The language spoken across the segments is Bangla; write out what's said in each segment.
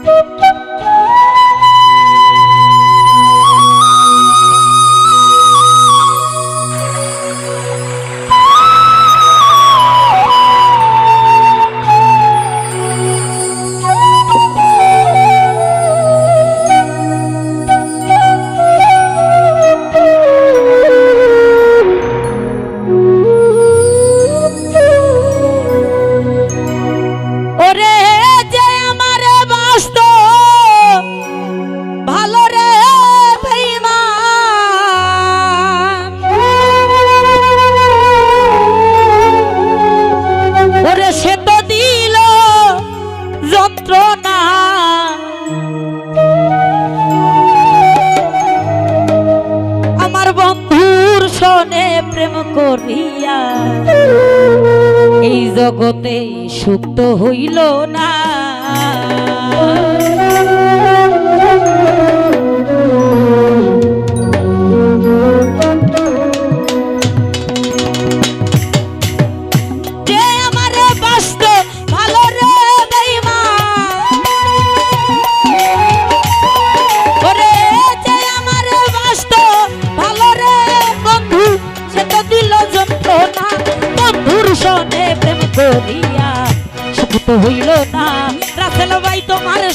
ওরে সনে প্রেম করিয়া এই জগতে সুপ্ত হইল না।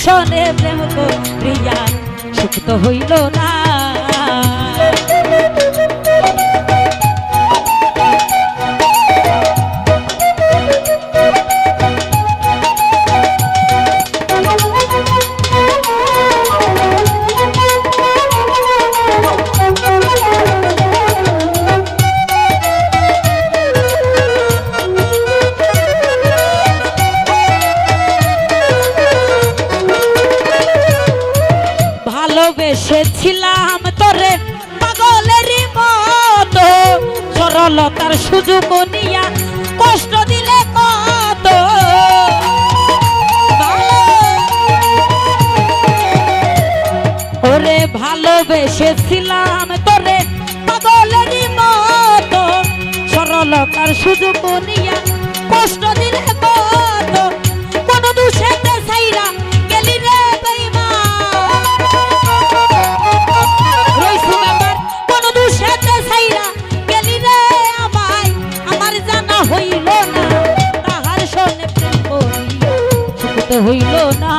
সনে প্রেম প্রিয়া সুখ তো হইল না। ভালোবেসেছিলাম তোরে পাগলেরই মতো। সরলতার সুযোগ নিয়া কষ্ট দিলে কত। ওরে ভালোবেসেছিলাম তোরে পাগলেরই মতো। সরলতার সুযোগ নিয়া কষ্ট দিলে হইল না।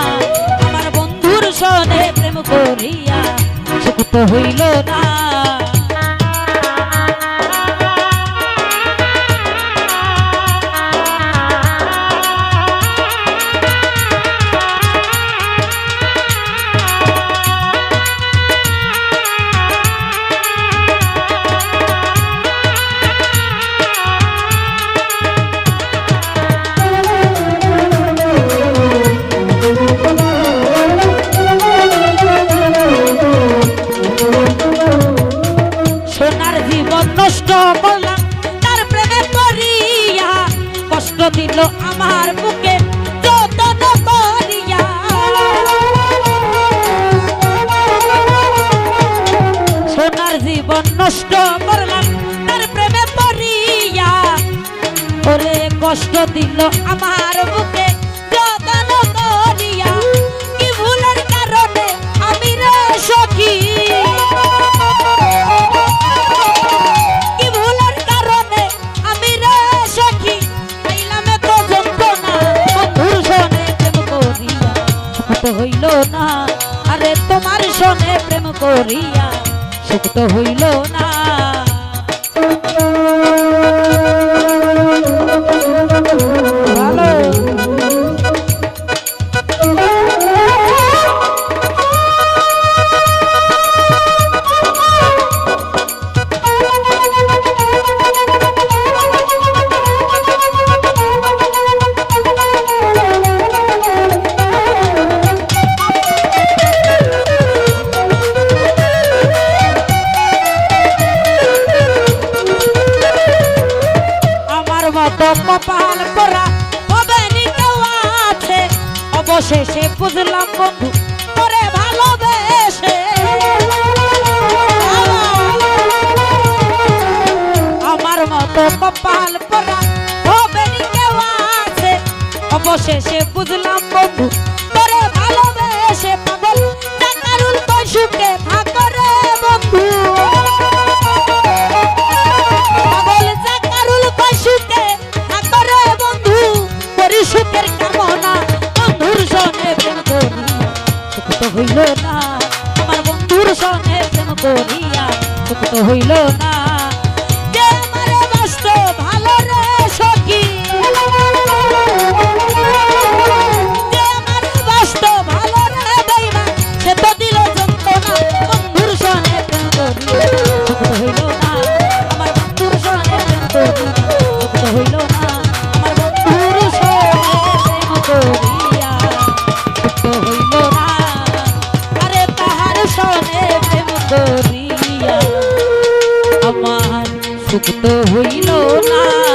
আমার বন্ধুর সনে প্রেম করিয়া তো হইল না। দিল আমার বুকে সোনার জীবন নষ্ট করলাম, তার প্রেমে পড়িয়া। ওরে কষ্ট দিল আমার বুকে হইল না আরে তোমার সনে প্রেম করিয়া সুখ তো হইল না। অবশেষে বুঝলাম, বন্ধু করে ভালোবেসে। আমার মতো কপাল পরা হবে কেউ আছে। অবশেষে বুঝলাম, বন্ধু তো হইল না। আমার বন্ধুর সঙ্গে প্রেম করিয়া সুখ তো হইল না। মুক্ত হইল না।